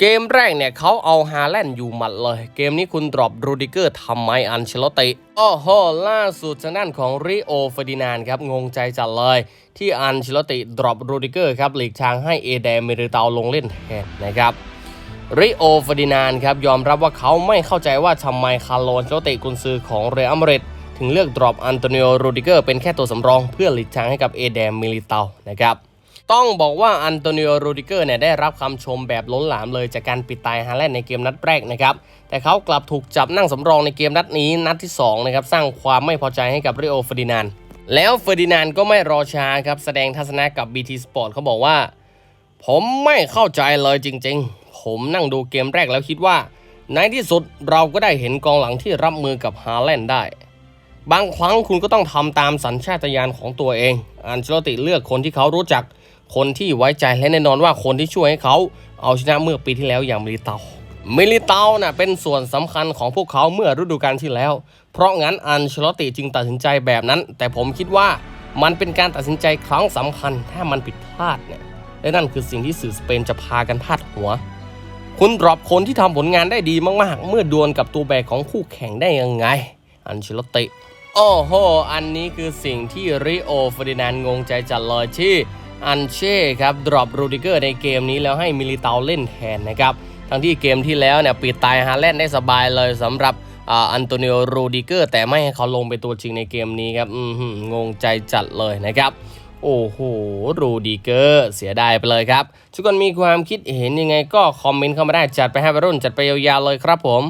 เกมแรกเนี่ยเขาเอาฮาแลนด์อยู่หมัดเลย เกมนี้คุณดรอปรูดิเกอร์ทำไมอันเชลติโอ้โหล่าสุดทางด้านของริโอเฟอร์ดินานครับ งงใจจัดเลย ที่อันเชลติดรอปรูดิเกอร์ครับหลีกทางให้เอเดเมริเตาลงเล่นแทนนะครับริโอเฟอร์ดินานครับยอมรับว่าเขาไม่เข้าใจว่าทำไมคาร์โลนเชลติกุนซือของเรอัลมาดริดถึงเลือกดรอปอันโตนิโอรูดิเกอร์เป็นแค่ตัวสำรองเพื่อหลีกทางให้กับเอเดมิลิเตานะครับ ต้องบอกว่าอันโตนิโอโรดิเกอร์เนี่ยได้รับคำชมแบบล้นหลามเลยจากการปิดตายฮาแลนด์ในเกมนัดแรกนะครับแต่เขากลับถูกจับนั่งสำรองในเกมนัดนี้นัดที่2นะครับสร้างความไม่พอใจให้กับริโอเฟอร์ดินานแล้วเฟอร์ดินานก็ไม่รอช้าครับแสดงทัศนะกับ BT Sport เขาบอกว่า ผมไม่เข้าใจเลยจริงๆ ผมนั่งดูเกมแรกแล้วคิดว่า ในที่สุดเราก็ได้เห็นกองหลังที่รับมือกับฮาแลนด์ได้ บางครั้งคุณก็ต้องทำตามสัญชาตญาณของตัวเอง อันเชลติเลือกคนที่เขารู้จัก คนที่ไว้ใจและแน่นอนว่าคนที่ช่วยให้เขา เอาชนะเมื่อปีที่แล้วอย่างมิลิเตามิลิเตาน่ะเป็นส่วนสำคัญของพวกเขาเมื่อฤดูกาลที่แล้ว เพราะงั้นอันเชลติจึงตัดสินใจแบบนั้น แต่ผมคิดว่ามันเป็นการตัดสินใจครั้งสำคัญถ้ามันผิดพลาดเนี่ยและนั่นคือสิ่งที่สื่อสเปนจะพากันพาดหัว คุณดรอปคนที่ทำผลงานได้ดีมากๆ เมื่อดวลกับตัวแบกของคู่แข่งได้ยังไง อันเชลติโอ้โห อันนี้คือสิ่งที่ริโอเฟอร์ดินานงงใจจัดเลยที่ อันเช่ครับดรอปรูดิเกอร์ในเกมนี้แล้วให้มิลิเตาเล่นแทนนะครับทั้งที่เกมที่แล้วเนี่ยปิดตายฮาแลนด์ได้สบายเลยสำหรับอันโตนิโอรูดิเกอร์แต่ไม่ให้เขาลงเป็นตัวจริงในเกมนี้ครับงงใจจัดเลยนะครับ โอ้โห รูดิเกอร์เสียดายไปเลยครับ ทุกคนมีความคิดเห็นยังไงก็คอมเมนต์เข้ามาได้จัดไปให้วัยรุ่นจัดไปยาวๆเลยครับผม